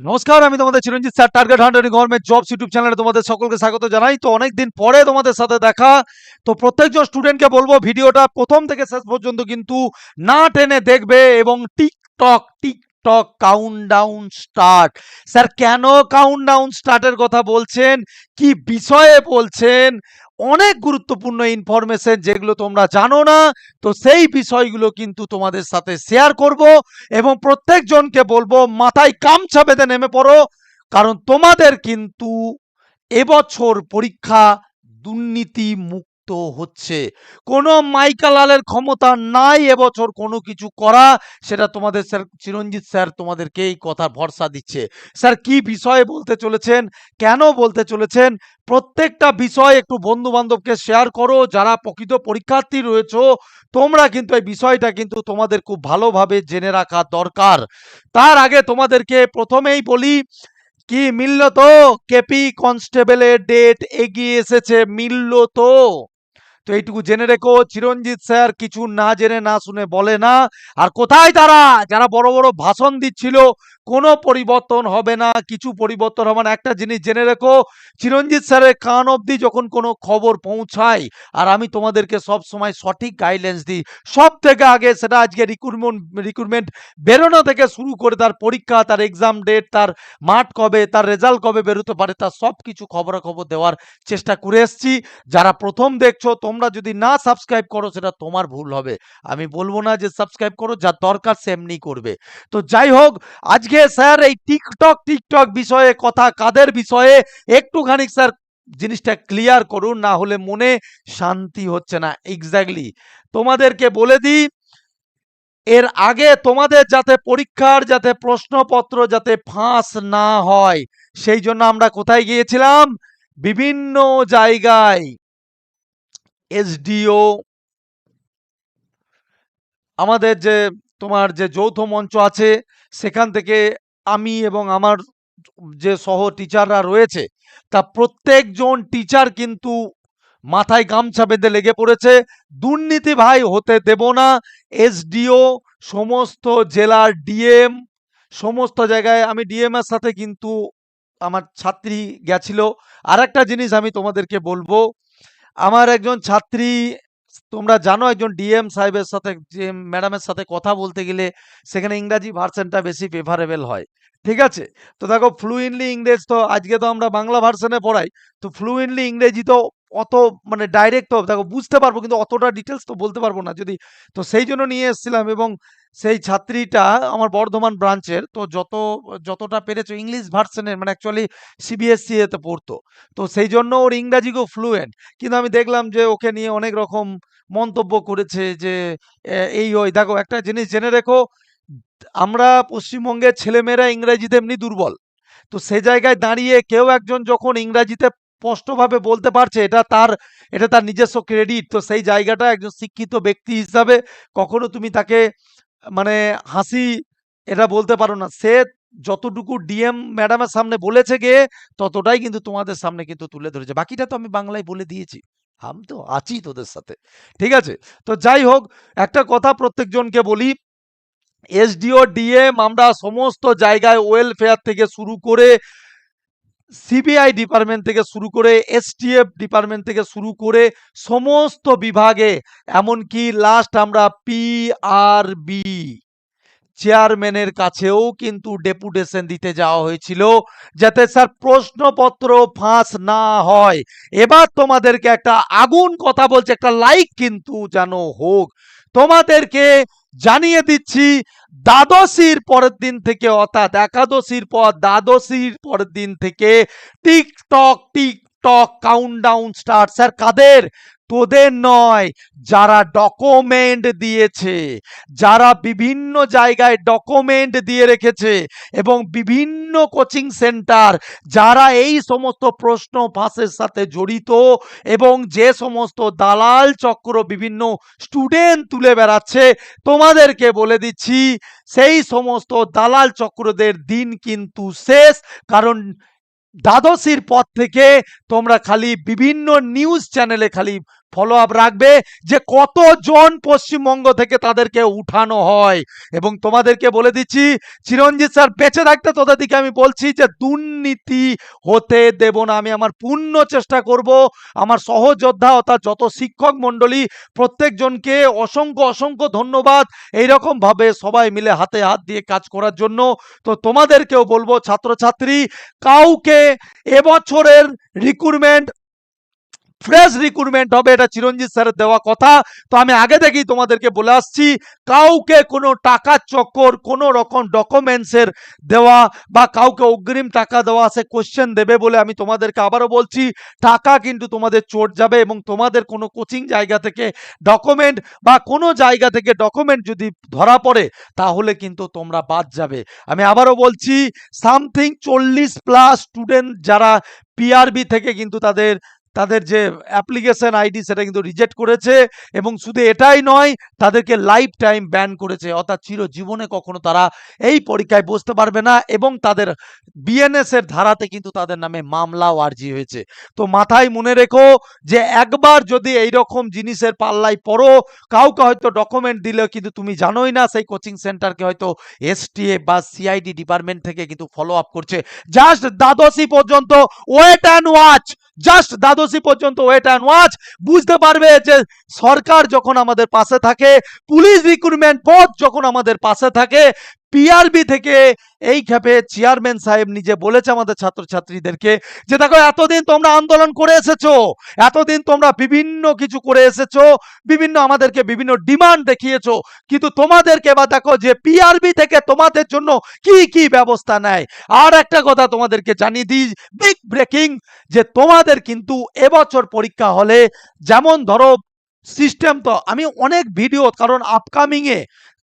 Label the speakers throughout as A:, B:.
A: নমস্কার, আমি তোমাদের Chiranjit sir target hundred government jobs YouTube চ্যানেলে তোমাদের সকলকে স্বাগত জানাই। তো অনেকদিন পরে তোমাদের সাথে দেখা। তো প্রত্যেকজন স্টুডেন্টকে বলব ভিডিওটা প্রথম থেকে শেষ পর্যন্ত কিন্তু না টেনে দেখবে এবং tick tock tick tock countdown start sir কেন কাউন্টডাউন স্টার্টের কথা বলছেন? কি বিষয়ে বলছেন? অনেক গুরুত্বপূর্ণ ইনফরমেশন যেগুলো তোমরা জানো না, তো সেই বিষয়গুলো কিন্তু তোমাদের সাথে শেয়ার করব এবং প্রত্যেকজনকে বলব, মাথায় গামছা বেঁধে নেমে পড়ো, কারণ তোমাদের কিন্তু এবছর পরীক্ষা দুর্নীতি মুক্ত হচ্ছে। কোনো মাইকালালের ক্ষমতা নাই এবছর কোনো কিছু করা, সেটা তোমাদের স্যার, চিরঞ্জিত স্যার তোমাদেরকে এই কথা ভরসা দিচ্ছে। স্যার, কি বিষয়ে বলতে চলেছেন? কেন বলতে চলেছেন? প্রত্যেকটা বিষয় একটু বন্ধু বান্ধবকে শেয়ার করো, যারা প্রকৃত পরীক্ষার্থী রয়েছো, তোমরা কিন্তু এই বিষয়টা কিন্তু তোমাদের খুব ভালোভাবে জেনে রাখা দরকার। তার আগে তোমাদেরকে প্রথমেই বলি, কি মিলল তো? কেপি কনস্টেবলের ডেট এগিয়ে এসেছে, মিলল তো? তো এইটুকু জেনে রেখো, চিরঞ্জিত স্যার কিছু না জেনে না শুনে বলে না, আর কোথায় তারা? যারা বড় বড় ভাষণ দিচ্ছিল, কোনো পরিবর্তন হবে না, কিছু পরিবর্তন হবে না। একটা জিনিস জেনে রেখো, চিরঞ্জিত স্যারের কান অবধি যখন কোনো খবর পৌঁছায়, আর আমি তোমাদেরকে সব সময় সঠিক গাইডলাইন্স দিই, সব থেকে আগে সেটা আজকে রিক্রুটমেন্ট রিক্রুটমেন্ট বেরোনো থেকে শুরু করে তার পরীক্ষা, তার এক্সাম ডেট তার মাঠ কবে, তার রেজাল্ট কবে বেরোতে পারে, তার সব কিছু খবরাখবর দেওয়ার চেষ্টা করে এসছি। যারা প্রথম দেখছ তোমরা যদি না সাবস্ক্রাইব করো, সেটা তোমার ভুল হবে। আমি বলব না যে সাবস্ক্রাইব করো যা দরকার সেমনি করবে। তো যাই হোক, আজকে স্যার এই টিকটক টিকটক বিষয়ে কথা, কাদের বিষয়ে, একটুখানি স্যার জিনিসটা ক্লিয়ার করুন, না হলে মনে শান্তি হচ্ছে না। এক্স্যাক্টলি তোমাদেরকে বলে দিই, এর আগে তোমাদের যাতে পরীক্ষার, যাতে প্রশ্নপত্র যাতে ফাঁস না হয়, সেই জন্য আমরা কোথায় গিয়েছিলাম? বিভিন্ন জায়গায় এসডিও আমাদের যে তোমার যে যৌথ মঞ্চ আছে, সেখান থেকে আমি এবং আমার যে সহ টিচাররা রয়েছে, তা প্রত্যেকজন টিচার কিন্তু মাথায় গামছা বেঁধে লেগে পড়েছে। দুর্নীতি ভাই হতে দেব না। এসডিও, সমস্ত জেলার ডিএম, সমস্ত জায়গায় আমি ডিএম এর সাথে কিন্তু আমার ছাত্রী গেছিল। আর একটা জিনিস আমি তোমাদেরকে বলব আমার একজন ছাত্রী, তোমরা জানো একজন ডিএম সাহেবের সাথে, যে ম্যাডামের সাথে কথা বলতে গেলে সেখানে ইংরাজি ভার্সনটা বেশি ফেভারেবল হয়। ঠিক আছে? তো দেখো ফ্লুইনলি ইংরেজ তো, আজকে তো আমরা বাংলা ভার্সনে পড়াই, তো ফ্লুইনলি ইংরেজি তো অত মানে ডাইরেক্ট তো, দেখো বুঝতে পারব কিন্তু অতটা ডিটেলস তো বলতে পারব না যদি, তো সেই জন্য নিয়ে এসেছিলাম এবং সেই ছাত্রীটা আমার বর্ধমান ব্রাঞ্চের তো যত, যতটা পেরেছ ইংলিশ ভার্সনের মানে অ্যাকচুয়ালি সিবিএসসি এতে পড়তো, তো সেই জন্য ওর ইংরাজিকেও ফ্লুয়েন্ট কিন্তু আমি দেখলাম যে ওকে নিয়ে অনেক রকম মন্তব্য করেছে যে এই ওই, দেখো একটা জিনিস জেনে রেখো, আমরা পশ্চিমবঙ্গের ছেলেমেয়েরা ইংরাজিতে এমনি দুর্বল, তো সে জায়গায় দাঁড়িয়ে কেউ একজন যখন ইংরাজিতে স্পষ্টভাবে বলতে পারছে, এটা তার এটা তার নিজস্ব ক্রেডিট তো সেই জায়গাটা একজন শিক্ষিত ব্যক্তি হিসাবে কখনো তুমি তাকে মানে হাসি, এটা বলতে পারো না। সে যতটুকু ডিএম ম্যাডামের সামনে বলেছে গিয়ে, ততটাই কিন্তু তোমাদের সামনে কিন্তু তুলে ধরেছে। বাকিটা তো আমি বাংলায় বলে দিয়েছি। আমি তো আছি তোদের সাথে। ঠিক আছে? তো যাই হোক, একটা কথা প্রত্যেকজনকে বলি। এসডিও ডিএম আমরা সমস্ত জায়গায় ওয়েলফেয়ার থেকে শুরু করে সিবিআই ডিপার্টমেন্ট থেকে শুরু করে এসটিএফ ডিপার্টমেন্ট থেকে শুরু করে সমস্ত বিভাগে, এমনকি লাস্ট আমরা পিআরবি চেয়ারম্যানের কাছেও কিন্তু ডেপুটেশন দিতে যাওয়া হয়েছিল। যাতে স্যার প্রশ্নপত্র ফাঁস না হয়। এবার তোমাদেরকে একটা আগুন কথা বলছে, একটা লাইক কিন্তু যেন হোক। তোমাদেরকে জানিয়ে দিচ্ছি, দ্বাদশীর পরের দিন থেকে, অর্থাৎ একাদশীর পর দ্বাদশীর পরের দিন থেকে, tick tock tick tock countdown start sir, কাদের তোদের নয়, যারা ডকুমেন্ট দিয়েছে, যারা বিভিন্ন জায়গায় ডকুমেন্ট দিয়ে রেখেছে এবং বিভিন্ন কোচিং সেন্টার যারা এই সমস্ত প্রশ্ন ফাঁসের সাথে জড়িত এবং যে সমস্ত দালাল চক্র বিভিন্ন স্টুডেন্ট তুলে বেড়াচ্ছে, তোমাদেরকে বলে দিচ্ছি, সেই সমস্ত দালাল চক্রদের দিন কিন্তু শেষ, কারণ দ্বাদশীর পর থেকে তোমরা খালি বিভিন্ন নিউজ চ্যানেলে খালি ফলো আপ রাখবে যে কতজন পশ্চিমবঙ্গ থেকে তাদেরকে উঠানো হয়। এবং তোমাদেরকে বলে দিচ্ছি, চিরঞ্জিত স্যার, বেঁচে থাকতে তোদের দিকে আমি বলছি যে দুর্নীতি হতে দেব না। আমি আমার পূর্ণ চেষ্টা করব, আমার সহযোদ্ধা অর্থাৎ যত শিক্ষক মণ্ডলী, প্রত্যেকজনকে অসংখ্য অসংখ্য ধন্যবাদ এইরকম ভাবে সবাই মিলে হাতে হাত দিয়ে কাজ করার জন্য। তো তোমাদেরকেও বলব ছাত্রছাত্রী, কাউকে এবছরের রিক্রুটমেন্ট ফ্রেশ রিক্রুটমেন্ট হবে, এটা চিরঞ্জিত স্যারের দেওয়া কথা। তো আমি আগে থেকেই তোমাদেরকে বলে আসছি, কাউকে কোনো টাকার চক্কর, কোনো রকম ডকুমেন্টসের দেওয়া বা কাউকে অগ্রিম টাকা দেওয়া সে কোশ্চেন দেবে বলে আমি তোমাদেরকে আবারও বলছি। টাকা কিন্তু তোমাদের চোট যাবে এবং তোমাদের কোনো কোচিং জায়গা থেকে ডকুমেন্ট বা কোনো জায়গা থেকে ডকুমেন্ট যদি ধরা পড়ে, তাহলে কিন্তু তোমরা বাদ যাবে। আমি আবারও বলছি সামথিং চল্লিশ প্লাস স্টুডেন্ট যারা পিআরবি থেকে কিন্তু তাদের তাদের যে অ্যাপ্লিকেশন আইডি সেটা কিন্তু রিজেক্ট করেছে এবং শুধু এটাই নয়, তাদেরকে লাইফ টাইম ব্যান করেছে। অর্থাৎ চিরজীবনে কখনো তারা এই পরীক্ষায় বসতে পারবে না এবং তাদের বিএনএস এর ধারাতে কিন্তু তাদের নামে মামলাও আর্জি হয়েছে। তো মাথায় মনে রেখো যে একবার যদি এই রকম জিনিসের পাল্লায় পড়ো, কাউকে হয়তো ডকুমেন্ট দিলেও কিন্তু তুমি জানোই না, সেই কোচিং সেন্টারকে হয়তো এসটিএ বা সিআইডি ডিপার্টমেন্ট থেকে কিন্তু ফলো আপ করছে। জাস্ট দ্বাদশী পর্যন্ত ওয়েট অ্যান্ড ওয়াচ জাস্ট দ্বাদশী পর্যন্ত ওয়েট অ্যান্ড ওয়াচ বুঝতে পারবে যে সরকার যখন আমাদের পাশে থাকে, পুলিশ রিক্রুটমেন্ট পদ যখন আমাদের পাশে থাকে পিআরবি থেকে এই ক্ষেপে চেয়ারম্যান সাহেব নিজে বলেছে আমাদের ছাত্রছাত্রীদেরকে যে দেখো, এতদিন তোমরা আন্দোলন করে এসেছ, এতদিন তোমরা বিভিন্ন কিছু করে এসেছ, বিভিন্ন আমাদেরকে বিভিন্ন ডিমান্ড দেখিয়েছো, কিন্তু তোমাদেরকে বা দেখো যে পিআরবি থেকে তোমাদের জন্য কি কি ব্যবস্থা নেয়। আর একটা কথা তোমাদেরকে জানিয়ে দিই বিগ ব্রেকিং যে তোমাদের কিন্তু এবছর পরীক্ষা হলে, যেমন ধরো সিস্টেম তো, আমি অনেক ভিডিও কারণ আপকামিং এ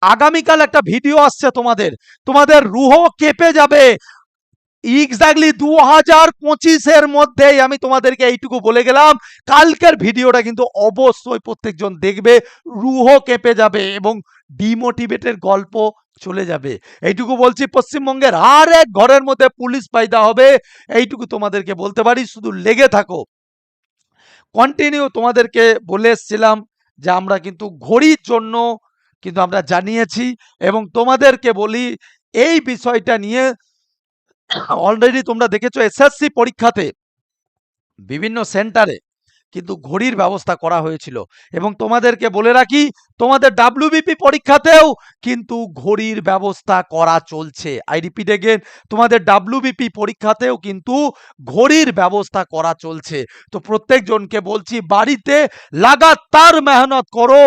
A: আগামীকাল একটা ভিডিও আসছে তোমাদের। তোমাদের রুহ কেঁপে যাবে। এক্স্যাক্টলি দু হাজার পঁচিশের মধ্যেই আমি তোমাদেরকে এইটুকু বলে গেলাম। কালকের ভিডিওটা কিন্তু অবশ্যই প্রত্যেকজন দেখবে। রুহ কেঁপে যাবে এবং ডিমোটিভেটের গল্প চলে যাবে। এইটুকু বলছি, পশ্চিমবঙ্গের আর এক ঘরের মধ্যে পুলিশ পাইদা হবে। এইটুকু তোমাদেরকে বলতে পারি, শুধু লেগে থাকো। কন্টিনিউ তোমাদেরকে বলে এসছিলাম যে আমরা কিন্তু ঘড়ির জন্য কিন্তু আমরা জানিয়েছি এবং তোমাদেরকে বলি, এই বিষয়টা নিয়ে অলরেডি তোমরা দেখেছ এসএসসি পরীক্ষাতে বিভিন্ন সেন্টারে কিন্তু ঘড়ির ব্যবস্থা করা হয়েছিল। এবং তোমাদেরকে বলে রাখি, তোমাদের ডাব্লিউবিপি পরীক্ষাতেও কিন্তু ঘড়ির ব্যবস্থা করা চলছে। আই রিপিট এগেন তোমাদের ডাব্লিউবিপি পরীক্ষাতেও কিন্তু ঘড়ির ব্যবস্থা করা চলছে। তো প্রত্যেকজনকে বলছি, বাড়িতে লাগাতার মেহনত করো।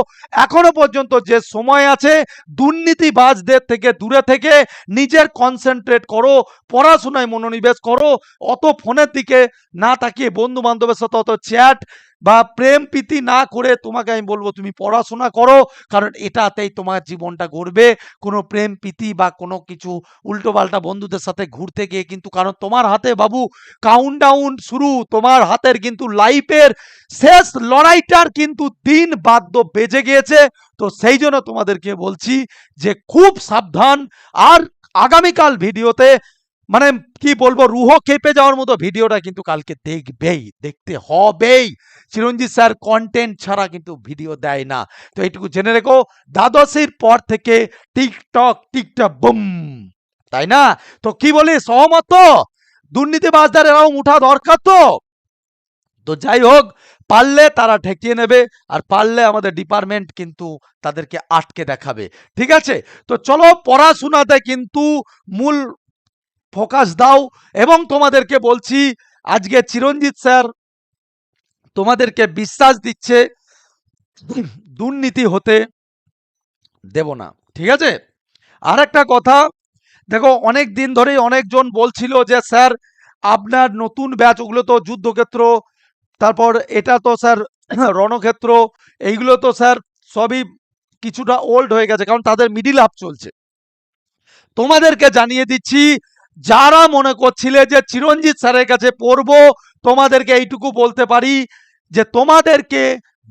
A: এখনও পর্যন্ত যে সময় আছে, দুর্নীতিবাজদের থেকে দূরে থেকে নিজের কনসেন্ট্রেট করো, পড়াশোনায় মনোনিবেশ করো, অত ফোনের দিকে না তাকিয়ে বন্ধু বান্ধবের সাথে অত চ্যাট বা প্রেম প্রীতি না করে তোমাকে আমি বলব, তুমি পড়াশোনা করো, কারণ এটাতেই তোমার জীবনটা গড়বে। কোনো প্রেম প্রীতি বা কোনো কিছু উল্টোপাল্টা বন্ধুদের সাথে ঘুরতে গিয়ে কিন্তু কারণ তোমার হাতে বাবু কাউন্টডাউন শুরু, তোমার হাতের কিন্তু লাইফের শেষ লড়াইটার কিন্তু দিন বাদ্য বেজে গিয়েছে। তো সেই জন্য তোমাদেরকে বলছি যে খুব সাবধান। আর আগামীকাল ভিডিওতে মানে কি বলব, রুহ কেঁপে যাওয়ার মতো ভিডিওটা কিন্তু কালকে দেখবেই, দেখতে হবেই। চিরঞ্জিত স্যার কন্টেন্ট ছাড়া কিন্তু ভিডিও দেয় না। তো এইটুকু জেনে রেখো, দ্বাদশের পর থেকে টিকটক টিকটক, বুম। তাই না? তো কি বলি, সহমত? দুর্নীতিবাজদের এরকম উঠা দরকার তো? তো যাই হোক, পারলে তারা ঠেকিয়ে নেবে, আর পারলে আমাদের ডিপার্টমেন্ট কিন্তু তাদেরকে আটকে দেখাবে। ঠিক আছে? তো চলো, পড়াশোনাতে কিন্তু মূল ফোকাস দাও এবং তোমাদেরকে বলছি, আজকে চিরঞ্জিত স্যার তোমাদেরকে বিশ্বাস দিচ্ছে, দুর্নীতি হতে দেব না, ঠিক আছে? আর একটা কথা, দেখো অনেক দিন ধরেই অনেকজন বলছিল যে, স্যার, আপনার নতুন ব্যাচ, ওগুলো তো যুদ্ধক্ষেত্র, তারপর এটা তো স্যার রণক্ষেত্র, এইগুলো তো স্যার সবই কিছুটা ওল্ড হয়ে গেছে, কারণ তাদের মিডিল আপ চলছে। তোমাদেরকে জানিয়ে দিচ্ছি যারা মনে করছিলে যে চিরঞ্জিত স্যারের কাছে পড়ব, তোমাদেরকে এইটুকু বলতে পারি যে তোমাদেরকে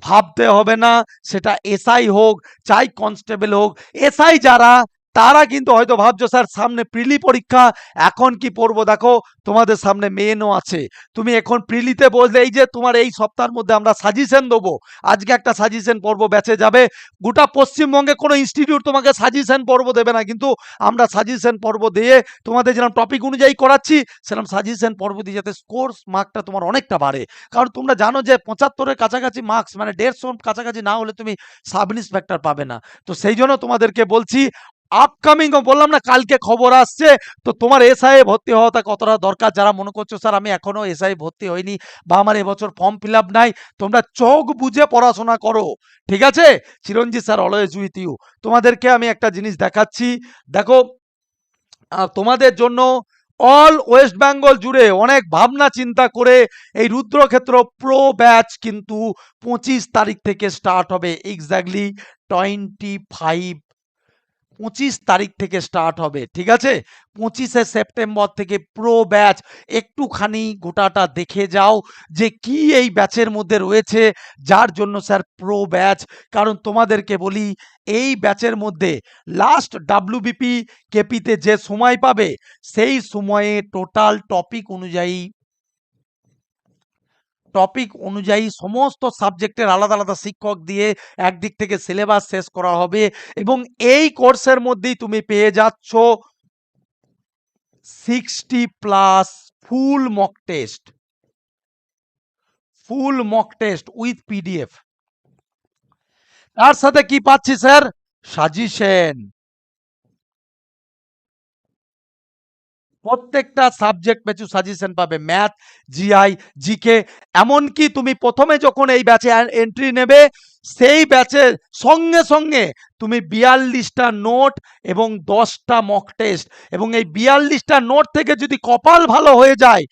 A: ভাবতে হবে না, সেটা এসআই হোক, চাই কনস্টেবল হোক, এসআই যারা তারা কিন্তু হয়তো ভাবছ, স্যার, সামনে প্রিলি পরীক্ষা, এখন কি পড়ব? দেখো, তোমাদের সামনে মেনও আছে। তুমি এখন প্রিলিতে বসলে এই যে তোমার এই সপ্তাহের মধ্যে আমরা সাজেশন দেবো। আজকে একটা সাজেশন পর্ব ব্যাচে যাবে। গোটা পশ্চিমবঙ্গে কোনো ইনস্টিটিউট তোমাকে সাজেশন পর্ব দেবে না। কিন্তু আমরা সাজেশন পর্ব দিয়ে তোমাদের যেরকম টপিক অনুযায়ী করাচ্ছি, সেরকম সাজেশন পর্ব দিয়ে যাতে স্কোর্স মার্কটা তোমার অনেকটা বাড়ে। কারণ তোমরা জানো যে পঁচাত্তরের কাছাকাছি মার্কস মানে দেড়শোর কাছাকাছি না হলে তুমি সাব ইন্সপেক্টর পাবে না। তো সেই জন্য তোমাদেরকে বলছি আপকামিং বললাম না, কালকে খবর আসছে। তো তোমার এসআই ভর্তি হওয়াটা কতটা দরকার যারা মনে করছ, স্যার, আমি এখনও এসআই ভর্তি হইনি বা আমার এবছর ফর্ম ফিল নাই, তোমরা চোখ বুঝে পড়াশোনা করো, ঠিক আছে? Chiranjit sir always with you তোমাদেরকে আমি একটা জিনিস দেখাচ্ছি। দেখো তোমাদের জন্য অল ওয়েস্ট বেঙ্গল জুড়ে অনেক ভাবনা চিন্তা করে এই রুদ্রক্ষেত্র প্রো ব্যাচ কিন্তু পঁচিশ তারিখ থেকে স্টার্ট হবে। এক্স্যাক্টলি টোয়েন্টি ফাইভ পঁচিশ তারিখ থেকে স্টার্ট হবে, ঠিক আছে? পঁচিশে সেপ্টেম্বর থেকে প্রো ব্যাচ একটুখানি গোটাটা দেখে যাও যে কি এই ব্যাচের মধ্যে রয়েছে, যার জন্য স্যার প্রো ব্যাচ কারণ তোমাদেরকে বলি, এই ব্যাচের মধ্যে লাস্ট ডাব্লিউবিপি কেপিতে যে সময় পাবে, সেই সময়ে টোটাল টপিক অনুযায়ী টপিক অনুযায়ী সমস্ত সাবজেক্টের আলাদা আলাদা শিক্ষক দিয়ে একদিক থেকে সিলেবাস শেষ করা হবে এবং এই কোর্সের মধ্যেই তুমি পেয়ে যাচ্ছ sixty plus full mock test full mock test with PDF তার সাথে কি পাচ্ছি স্যার সাজেশন। প্রত্যেকটা সাবজেক্ট পেছু সাজেশন পাবে ম্যাথ জিআই জিকে এমনকি তুমি প্রথমে যখন এই ব্যাচে এন্ট্রি নেবে, সেই ব্যাচের সঙ্গে সঙ্গে তুমি বিয়াল্লিশটা নোট এবং দশটা মক টেস্ট এবং এই বিয়াল্লিশটা নোট থেকে যদি কপাল ভালো হয়ে যায়,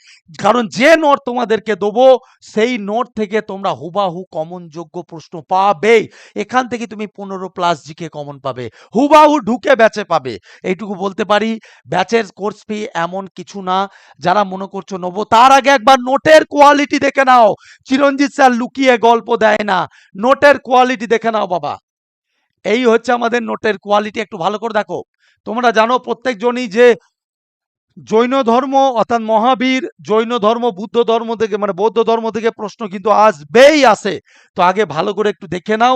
A: কারণ যে নোট তোমাদেরকে দেবো, সেই নোট থেকে তোমরা হুবাহু কমন যোগ্য প্রশ্ন পাবেই এখান থেকে তুমি পনেরো প্লাস জিকে কমন পাবে। হুবাহু ঢুকে ব্যাচে পাবে। এইটুকু বলতে পারি ব্যাচের কোর্স ফি এমন কিছু না। যারা মনে করছ নেব, তার আগে একবার নোটের কোয়ালিটি দেখে নাও। চিরঞ্জিত স্যার লুকিয়ে গল্প দেয় না। নোটের কোয়ালিটি দেখে নাও বাবা। এই হচ্ছে আমাদের নোটের কোয়ালিটি একটু ভালো করে দেখো। তোমরা জানো প্রত্যেকজনই যে জৈন ধর্ম অর্থাৎ মহাবীর, জৈন ধর্ম, বুদ্ধ ধর্ম থেকে মানে বৌদ্ধ ধর্ম থেকে প্রশ্ন কিন্তু আসবেই আসে। তো আগে ভালো করে একটু দেখে নাও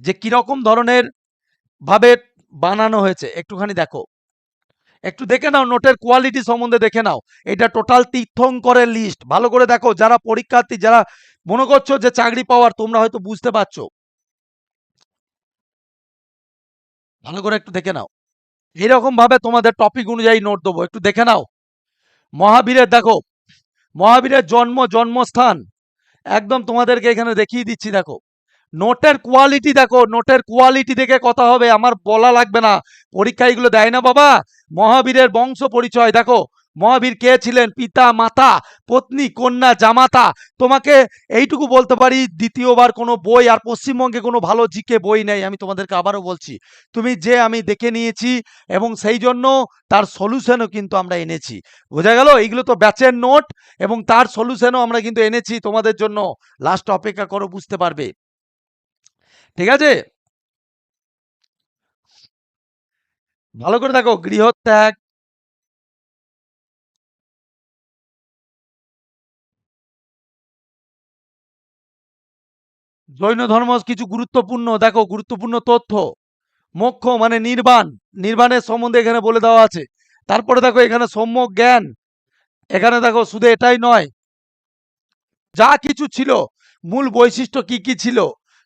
A: যে কীরকম ধরনের ভাবে বানানো হয়েছে। একটুখানি দেখো। একটু দেখে নাও নোটের কোয়ালিটি সম্বন্ধে দেখে নাও। এটা টোটাল তীর্থঙ্করের লিস্ট ভালো করে দেখো, যারা পরীক্ষার্থী, যারা মনে করছ যে চাকরি পাওয়ার, তোমরা হয়তো বুঝতে পারছ। ভালো করে একটু দেখে নাও। এইরকম ভাবে তোমাদের টপিক অনুযায়ী নোট দেবো। একটু দেখে নাও। মহাবীরের, দেখো, মহাবীরের জন্ম, জন্মস্থান একদম তোমাদেরকে এখানে দেখিয়ে দিচ্ছি, দেখো। নোটের কোয়ালিটি দেখো নোটের কোয়ালিটি দেখে কথা হবে, আমার বলা লাগবে না। পরীক্ষা এগুলো দেয় না বাবা। মহাবীরের বংশ পরিচয়, দেখো। মহাবীর কে ছিলেন? পিতা, মাতা, পত্নী, কন্যা, জামাতা। তোমাকে এইটুকু বলতে পারি, দ্বিতীয়বার কোনো বই আর পশ্চিমবঙ্গে কোনো ভালো জিকে বই নেই, আমি তোমাদেরকে আবারও বলছি। তুমি যে আমি দেখে নিয়েছি এবং সেই জন্য তার সলিউশনও কিন্তু আমরা এনেছি। বোঝা গেল? এইগুলো তো ব্যাচের নোট এবং তার সলিউশনও আমরা কিন্তু এনেছি, তোমাদের জন্য। লাস্ট অপেক্ষা করো, বুঝতে পারবে। ঠিক আছে? ভালো করে দেখো, গৃহত্যাগ জৈন ধর্ম কিছু গুরুত্বপূর্ণ, দেখো গুরুত্বপূর্ণ তথ্য। মোক্ষ মানে নির্বাণ, নির্বাণের সম্বন্ধে এখানে বলে দেওয়া আছে। তারপরে দেখো এখানে সম্যক জ্ঞান, এখানে দেখো শুধু এটাই নয়। যা কিছু ছিল, মূল বৈশিষ্ট্য কি কি ছিল,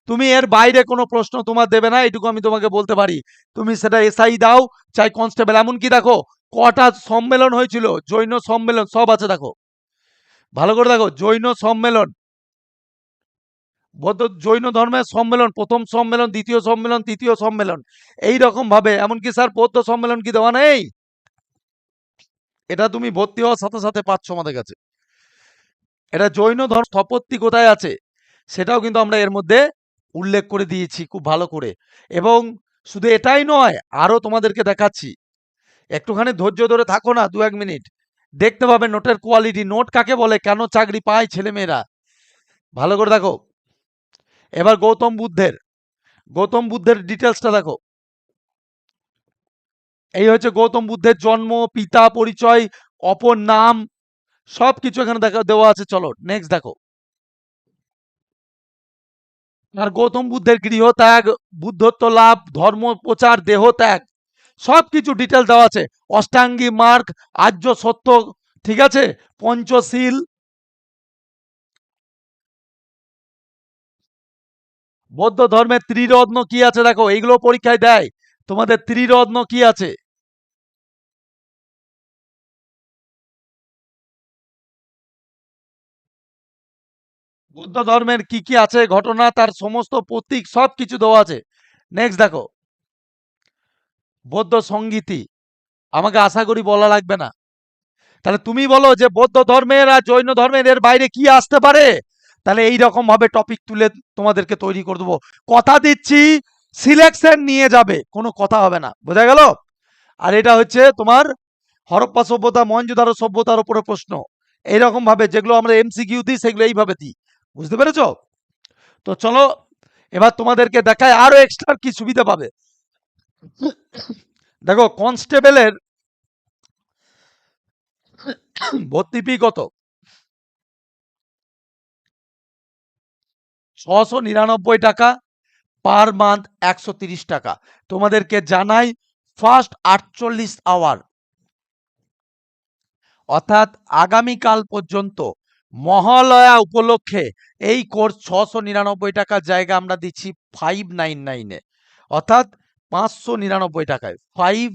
A: তুমি এর বাইরে কোনো প্রশ্ন তোমার দেবে না, এটুকু আমি তোমাকে বলতে পারি। তুমি সেটা এসআই দাও, চাই কনস্টেবল। এমনকি দেখো, কটা সম্মেলন হয়েছিল, জৈন সম্মেলন, সব আছে দেখো। ভালো করে দেখো, জৈন সম্মেলন বৌদ্ধ জৈন ধর্মের সম্মেলন, প্রথম সম্মেলন, দ্বিতীয় সম্মেলন, তৃতীয় সম্মেলন এই রকম ভাবে, এমনকি স্যার বৌদ্ধ সম্মেলন কি দেওয়া নেই? এটা তুমি ভর্তি হওয়ার সাথে সাথে পাচ্ছ আমাদের কাছে। এটা জৈন ধর্ম স্থপতি কোথায় আছে? সেটাও কিন্তু আমরা এর মধ্যে উল্লেখ করে দিয়েছি খুব ভালো করে। এবং শুধু এটাই নয়, আরও তোমাদেরকে দেখাচ্ছি। একটুখানি ধৈর্য ধরে থাকো না, দু এক মিনিট। দেখতে পাবে নোটের কোয়ালিটি নোট কাকে বলে, কেন চাকরি পায় ছেলেমেয়েরা? ভালো করে দেখো। এবার গৌতম বুদ্ধের গৌতম বুদ্ধের ডিটেলসটা দেখো। এই হচ্ছে গৌতম বুদ্ধের জন্ম, পিতা, পরিচয়, অপর নাম সব কিছু এখানে দেখা, দেওয়া আছে। চলো নেক্সট দেখো। আর গৌতম বুদ্ধের গৃহ ত্যাগ, বুদ্ধত্ব লাভ, ধর্ম প্রচার, দেহ ত্যাগ সব কিছু ডিটেল দেওয়া আছে। অষ্টাঙ্গী মার্গ, আর্য সত্য, ঠিক আছে? পঞ্চশীল বৌদ্ধ ধর্মের ত্রিরত্ন কি আছে দেখো? এইগুলো পরীক্ষায় দেয়। তোমাদের ত্রিরত্ন কি আছে? বৌদ্ধ ধর্মের কি কি আছে? ঘটনা, তার সমস্ত প্রতীক সব কিছু দেওয়া আছে। নেক্সট দেখো। বৌদ্ধ সঙ্গীতি। আমাকে আশা করি বলা লাগবে না। তাহলে তুমি বলো যে বৌদ্ধ ধর্মের আর জৈন ধর্মের এর বাইরে কি আসতে পারে? তাহলে এই ভাবে টপিক তুলে তোমাদেরকে তৈরি করে দেবো। কথা দিচ্ছি সিলেকশন নিয়ে যাবে, কোনো কথা হবে না, বোঝা গেল? আর এটা হচ্ছে তোমার হরপ্পা সভ্যতা মহেঞ্জোদারো সভ্যতার উপরে প্রশ্ন। এইরকম ভাবে যেগুলো আমরা এমসিকিউ দিই, সেগুলো এইভাবে দিই, বুঝতে পেরেছ? তো চলো, এবার তোমাদেরকে দেখায় আরও এক্সট্রা কি সুবিধা পাবে। দেখো কনস্টেবলের ভর্তি ফি কত? ছশো নিরানব্বই টাকা পার মান্থ একশো তিরিশ টাকা। তোমাদেরকে জানাই ফার্স্ট আটচল্লিশ আওয়ার। অর্থাৎ আগামীকাল পর্যন্ত মহালয়া উপলক্ষে এই কোর্স ছশো নিরানব্বই টাকার জায়গা আমরা দিচ্ছি ফাইভ নাইন নাইনে অর্থাৎ পাঁচশো নিরানব্বই টাকায় ফাইভ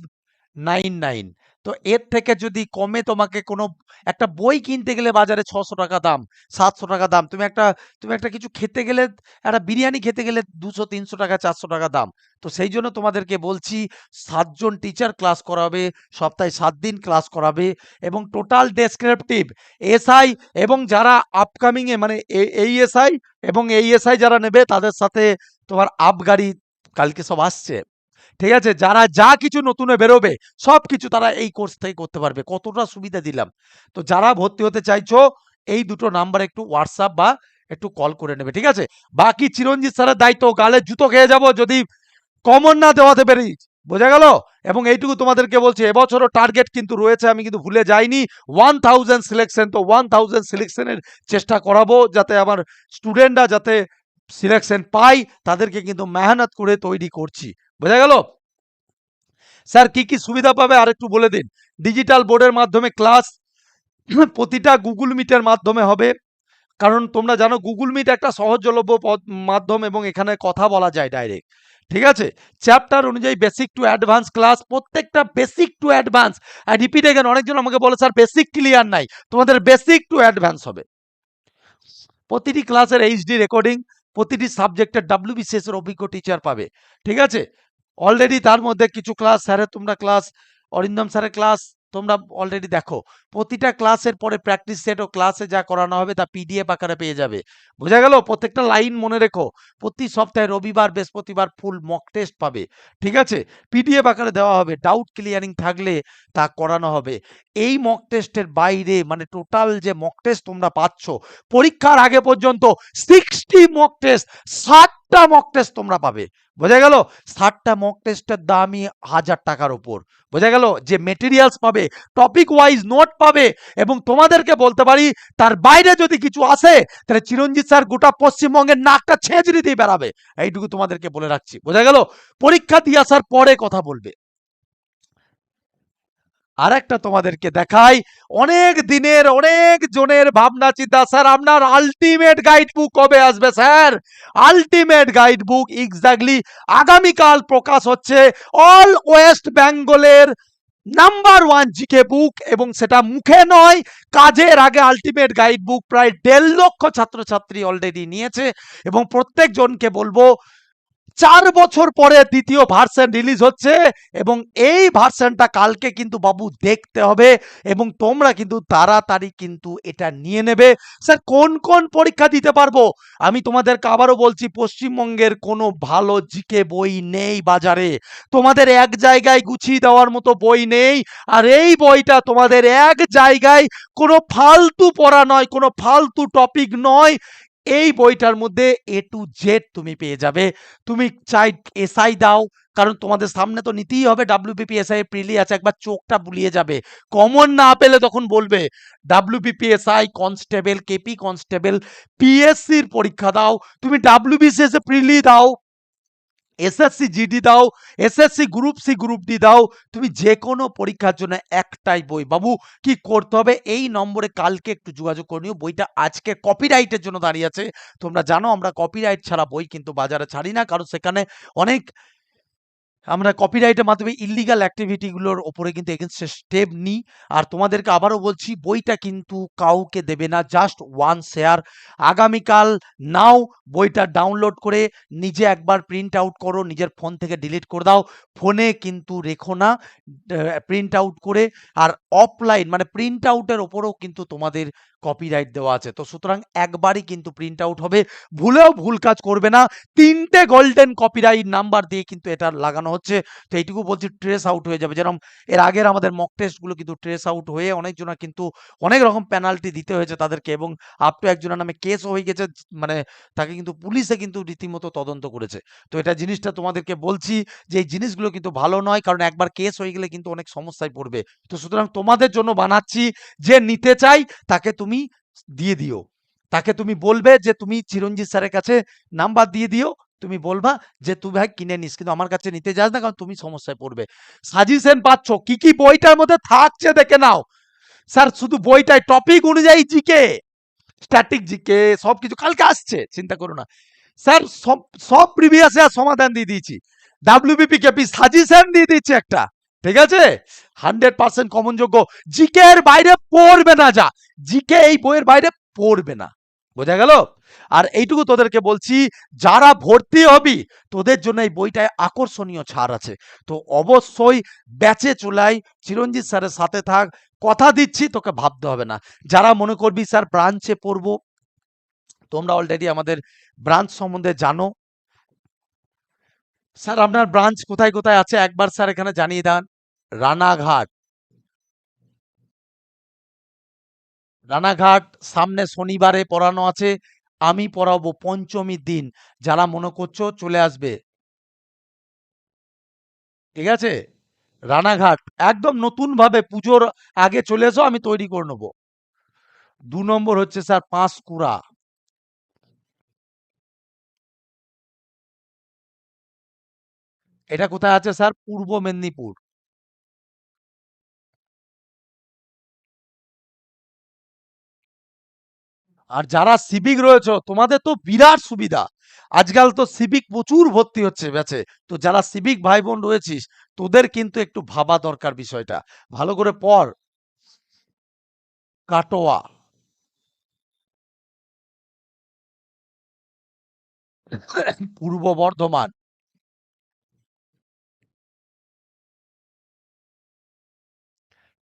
A: নাইন নাইন তো এর থেকে যদি কমে তোমাকে কোনো, একটা বই কিনতে গেলে বাজারে ছশো টাকা দাম, সাতশো টাকা দাম, তুমি একটা তুমি একটা কিছু খেতে গেলে, একটা বিরিয়ানি খেতে গেলে দুশো, তিনশো টাকা, চারশো টাকা দাম। তো সেই জন্য তোমাদেরকে বলছি, সাতজন টিচার ক্লাস করাবে, সপ্তাহে সাত দিন ক্লাস করাবে এবং টোটাল ডেসক্রিপটিভ এসআই এবং যারা আপকামিং এ মানে এই এসআই এবং এই এসআই যারা নেবে, তাদের সাথে তোমার আপ গাড়ি, কালকে সব আসছে। ঠিক আছে? যারা যা কিছু নতুনে বেরোবে, সব কিছু তারা এই কোর্স থেকে করতে পারবে। কতটা সুবিধা দিলাম। তো যারা ভর্তি হতে চাইছো, এই দুটো নাম্বার একটু হোয়াটসঅ্যাপ বা একটু কল করে নেবে, ঠিক আছে? বাকি চিরঞ্জিত স্যারের দায়িত্ব, গালে জুতো খেয়ে যাব যদি কমন না দেওয়াতে পেরি। বোঝা গেল? এবং এইটুকু তোমাদেরকে বলছি, এবছরও টার্গেট কিন্তু রয়েছে, আমি কিন্তু ভুলে যাইনি। ওয়ান থাউজেন্ড সিলেকশন তো ওয়ান থাউজেন্ড সিলেকশনের চেষ্টা করাবো যাতে আমার স্টুডেন্টরা যাতে সিলেকশন পাই তাদেরকে কিন্তু মেহনত করে তৈরি করছি। বোঝা গেল? স্যার, কি কি সুবিধা পাবে আর একটু বলে দিন। ডিজিটাল বোর্ডের মাধ্যমে ক্লাস প্রতিটা গুগল মিটের মাধ্যমে হবে। কারণ তোমরা জানো, গুগল মিট একটা সহজলভ্য মাধ্যম এবং এখানে কথা বলা যায় ডাইরেক্ট ঠিক আছে? চ্যাপ্টার অনুযায়ী বেসিক টু অ্যাডভান্স ক্লাস প্রত্যেকটা বেসিক টু অ্যাডভান্স আর রিপিট এগেন অনেকজন আমাকে বলে, স্যার বেসিক ক্লিয়ার নাই। তোমাদের বেসিক টু অ্যাডভান্স হবে। প্রতিটি ক্লাসের এইচডি রেকর্ডিং প্রতিটি সাবজেক্টের ডাব্লিউবিসিএস এর অভিজ্ঞ টিচার পাবে। ঠিক আছে? অলরেডি তার মধ্যে কিছু ক্লাস স্যারের তোমরা ক্লাস অরিন্দম স্যারের ক্লাস তোমরা অলরেডি দেখো। প্রতিটা ক্লাসের পরে প্র্যাকটিস সেট ও ক্লাসে যা করানো হবে তা পিডিএফ আকারে পেয়ে যাবে। বোঝা গেল? প্রত্যেকটা লাইন মনে রেখো। প্রতি সপ্তাহে রবিবার, বৃহস্পতিবার ফুল মক টেস্ট পাবে। ঠিক আছে? পিডিএফ আকারে দেওয়া হবে। ডাউট ক্লিয়ারিং থাকলে তা করানো হবে। এই মক টেস্টের বাইরে মানে টোটাল যে মক টেস্ট তোমরা পাচ্ছ, পরীক্ষার আগে পর্যন্ত সিক্সটি মক টেস্ট ষাটটা মক টেস্ট তোমরা পাবে। বোঝা গেল? ষাটটা মক টেস্টের দামই হাজার টাকার ওপর। বোঝা গেল? যে মেটেরিয়ালস পাবে টপিক ওয়াইজ নোট পাবে এবং তোমাদেরকে বলতে পারি, তার বাইরে যদি কিছু আসে, তাহলে চিরঞ্জিত স্যার গোটা পশ্চিমবঙ্গের নাকটা ছেঁচড়ি দিয়ে বেড়াবে। এইটুকু তোমাদেরকে বলে রাখছি। বোঝা গেল? পরীক্ষা দিয়ে আসার পরে কথা বলবে। আর একটা তোমাদেরকে দেখাই। অনেক দিনের, অনেক জনের ভাবনা, চিন্তা, স্যার, আপনার আলটিমেট গাইড বুক কবে আসবে, sir? Ultimate guide book exactly আগামীকাল প্রকাশ হচ্ছে অল ওয়েস্ট বেঙ্গলের নাম্বার ওয়ান জিকে বুক এবং সেটা মুখে নয়, কাজের আগে আলটিমেট গাইড বুক প্রায় দেড় লক্ষ ছাত্রছাত্রী অলরেডি নিয়েছে এবং প্রত্যেকজনকে বলব চার বছর পরে দ্বিতীয় ভার্সন রিলিজ হচ্ছে এবং এই ভার্সনটা কালকে কিন্তু বাবু দেখতে হবে এবং তোমরা কিন্তু তাড়াতাড়ি কিন্তু এটা নিয়ে নেবে। স্যার, কোন কোন পরীক্ষা দিতে পারব? আমি তোমাদেরকে আবারও বলছি, পশ্চিমবঙ্গের কোনো ভালো জিকে বই নেই বাজারে। তোমাদের এক জায়গায় গুছিয়ে দেওয়ার মতো বই নেই, আর এই বইটা তোমাদের এক জায়গায় কোনো ফালতু পড়া নয়, কোনো ফালতু টপিক নয়। এই বইটার মধ্যে এ টু জেড তুমি পেয়ে যাবে। তুমি চাই এসআই দাও, কারণ তোমাদের সামনে তো নিতেই হবে ডাব্লিউবিপি এসআই প্রিলি আছে, একবার চোখটা বুলিয়ে যাবে। কমন না পেলে তখন বলবে WBP SI constable KP constable পিএসসির পরীক্ষা দাও, তুমি ডাব্লিউবিসিএস প্রিলি দাও। এসএসসি জিডি দাও SSC group C group D দাও, তুমি যে কোনো পরীক্ষার জন্য একটাই বই। বাবু, কি করতে হবে? এই নম্বরে কালকে একটু যোগাযোগ করে নিও। বইটা আজকে কপিরাইটের জন্য দাঁড়িয়ে আছে। তোমরা জানো আমরা কপিরাইট ছাড়া বই কিন্তু বাজারে ছাড়ি না, কারণ সেখানে অনেক আমরা কপিরাইটের মাধ্যমে ইলিগাল অ্যাক্টিভিটিগুলোর ওপরে কিন্তু এগেনস্টে স্টেপ নিই। আর তোমাদেরকে আবারও বলছি, বইটা কিন্তু কাউকে দেবে না জাস্ট ওয়ান শেয়ার আগামীকাল নাও বইটা ডাউনলোড করে নিজে একবার প্রিন্ট আউট করো, নিজের ফোন থেকে ডিলিট করে দাও। ফোনে কিন্তু রেখো না প্রিন্ট আউট করে। আর অফলাইন মানে প্রিন্ট আউটের ওপরেও কিন্তু তোমাদের কপিরাইট দেওয়া আছে। তো সুতরাং একবারই কিন্তু প্রিন্ট আউট হবে। ভুলেও ভুল কাজ করবে না। তিনটে গোল্ডেন কপিরাইট নাম্বার দিয়ে কিন্তু এটা লাগানো হচ্ছে তো এইটুকু বলছি ট্রেস আউট হয়ে যাবে। যেরকম এর আগের আমাদের মক টেস্টগুলো কিন্তু ট্রেস আউট হয়ে অনেকজনা কিন্তু অনেক রকম পেনাল্টি দিতে হয়েছে তাদেরকে এবং আপ টু একজনের নামে কেস হয়ে গেছে মানে তাকে কিন্তু পুলিশে কিন্তু রীতিমতো তদন্ত করেছে। তো এটা জিনিসটা তোমাদেরকে বলছি যে এই জিনিসগুলো কিন্তু ভালো নয়, কারণ একবার কেস হয়ে গেলে কিন্তু অনেক সমস্যায় পড়বে। তো সুতরাং তোমাদের জন্য বানাচ্ছি যে নিতে চাই তাকে তুমি দিয়ে দিও। তাকে তুমি বলবে যে তুমি চিরঞ্জিত স্যারের কাছে নাম্বার দিয়ে দিও। তুমি বলবা যে, তুই ভাই কিনে নিস, কিন্তু আমার কাছে নিতে যাস না, কারণ তুমি সমস্যায় পড়বে। সাজেশন পাচ্ছ, কি কি বইটার মধ্যে থাকছে দেখে নাও। স্যার, শুধু বইটায় টপিক অনুযায়ী জিকে স্ট্যাটিক জিকে, সবকিছু, কালকে আসছে, চিন্তা করো না। স্যার, সব সব প্রিভিয়াস সমাধান দিয়ে দিয়েছি। ডাব্লিউবিপি কেপি সাজেশন দিয়ে দিচ্ছি একটা, ঠিক আছে? হান্ড্রেড পার্সেন্ট কমন যোগ্য। জিকে এর বাইরে পড়বে না যা, জিকে এই বইয়ের বাইরে পড়বে না। বোঝা গেল? আর এইটুকু তোদেরকে বলছি, যারা ভর্তি হবি, তোদের জন্য এই বইটায় আকর্ষণীয় ছাড় আছে। তো অবশ্যই ব্যাচে চুলাই, চিরঞ্জিত স্যারের সাথে থাক, কথা দিচ্ছি, তোকে ভাবতে হবে না। যারা মনে করবি, স্যার, ব্রাঞ্চে পড়ব, তোমরা অলরেডি আমাদের ব্রাঞ্চ সম্বন্ধে জানো। স্যার, আপনার ব্রাঞ্চ কোথায় কোথায় আছে? একবার স্যার এখানে জানিয়ে দেন। রানাঘাট। রানাঘাট, সামনে শনিবারে পড়ানো আছে। আমি পড়াবো পঞ্চমীর দিন। যারা মনে করছ চলে আসবে। ঠিক আছে? রানাঘাট, একদম নতুন ভাবে পুজোর আগে চলে এসো, আমি তৈরি করে নেব। দু নম্বর হচ্ছে স্যার পাঁশকুড়া। এটা কোথায় আছে স্যার? পূর্ব মেদিনীপুর। আর যারা সিভিক রয়েছে, তোমাদের তো বিরাট সুবিধা। আজকাল তো সিভিক প্রচুর ভর্তি হচ্ছে ব্যাচে। তো যারা সিভিক ভাই বোন রয়েছিস, তোদের কিন্তু একটু ভাবা দরকার বিষয়টা। ভালো করে পড়। কাটোয়া। পূর্ব বর্ধমান।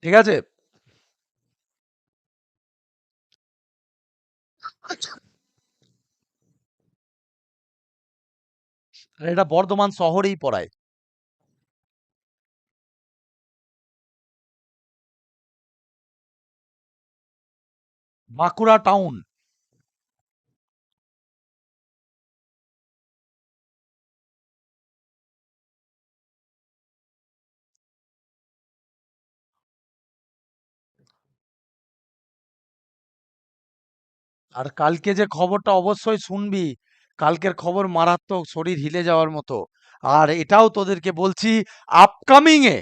A: ঠিক আছে? এটা বর্ধমান শহরেই পড়ায়। বাঁকুড়া টাউন আর কালকে যে খবরটা অবশ্যই শুনবি, কালকের খবর মারাত্মক শরীর হিলে যাওয়ার মতো। আর এটাও তোদেরকে বলছি আপকামিংয়ে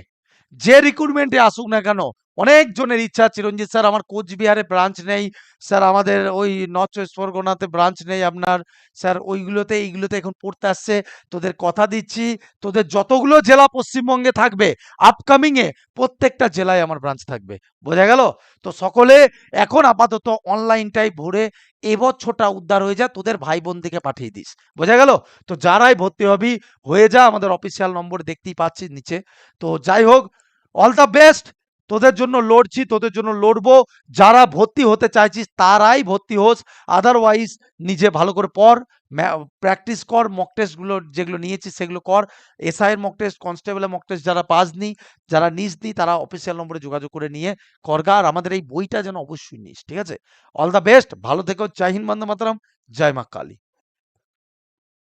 A: যে রিক্রুটমেন্টে আসুক না কেন অনেক জনের ইচ্ছা, চিরঞ্জিত স্যার আমার কোচবিহারে ব্রাঞ্চ নেই। স্যার আমাদের ওই নর্থ চব্বিশ পরগনাতে ব্রাঞ্চ নেই আপনার। স্যার ওইগুলোতে, এইগুলোতে এখন পড়তে আসছে। তোদের কথা দিচ্ছি, তোদের যতগুলো জেলা পশ্চিমবঙ্গে থাকবে আপকামিং এ প্রত্যেকটা জেলায় আমার ব্রাঞ্চ থাকবে। বোঝা গেল? তো সকলে এখন আপাতত অনলাইনটাই ভরে এবছরটা উদ্ধার হয়ে যা, তোদের ভাই বোনদিকে পাঠিয়ে দিস। বোঝা গেল? তো যারাই ভর্তি হবি, হয়ে যা, আমাদের অফিসিয়াল নম্বর দেখতেই পাচ্ছিস নিচে। তো যাই হোক অল দ্য বেস্ট তোদের জন্য লড়ছি, তোদের জন্য লড়বো। যারা ভর্তি হতে চাইছিস, তারাই ভর্তি হোস। আদারওয়াইজ নিজে ভালো করে পড়। প্র্যাকটিস কর মক টেস্টগুলো যেগুলো নিয়েছিস, সেগুলো কর। এসআইয়ের মক টেস্ট কনস্টেবলের মক টেস্ট যারা পাস নি যারা নিস নি তারা অফিসিয়াল নম্বরে যোগাযোগ করে নিয়ে করগা আর আমাদের এই বইটা যেন অবশ্যই নিস, ঠিক আছে? অল দ্য বেস্ট ভালো থেকো। জয় হিন্দ, বন্দে মাতরম। জয় মা কালী।